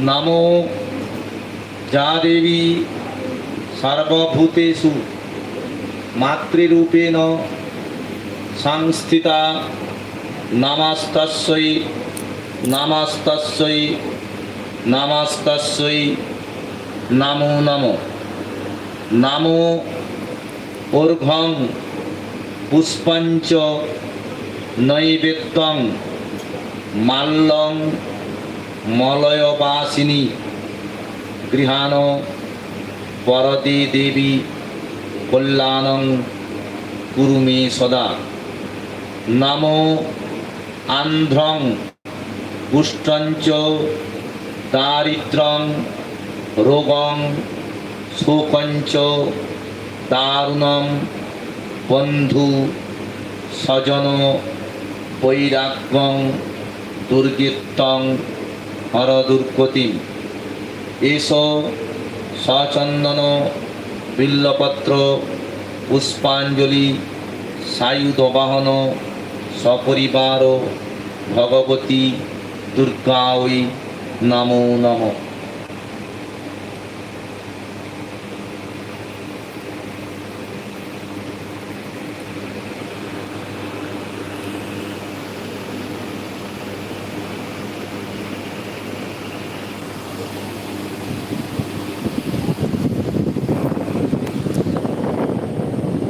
নমো যা দেবী সর্বভূতেষু মাতৃরূপেণ সংস্থিতা নমস্তস্যৈ নমস্তস্যৈ নমস্তস্যৈ নমো নমো নমো ঊর্ধ্বং পুষ্পঞ্চ নৈবেদ্যং মাল্যং মলয়বাসিনী, গৃহাণ পরদে দেবী, কল্যাণং কুরু মে সদা। নাম আন্ধ্রং কুষ্ঠঞ্চ দারিদ্রং রোগং শোকঞ্চ দারুণং বন্ধু সজন বৈরাগ্যং দুর্গীর্তং হর দুর্গতিম এস সচন্দন বিল্লপত্র পুষ্পাঞ্জলি সায়ুদবাহন সপরিবার ভগবতী দুর্গাঐ নমো নমঃ।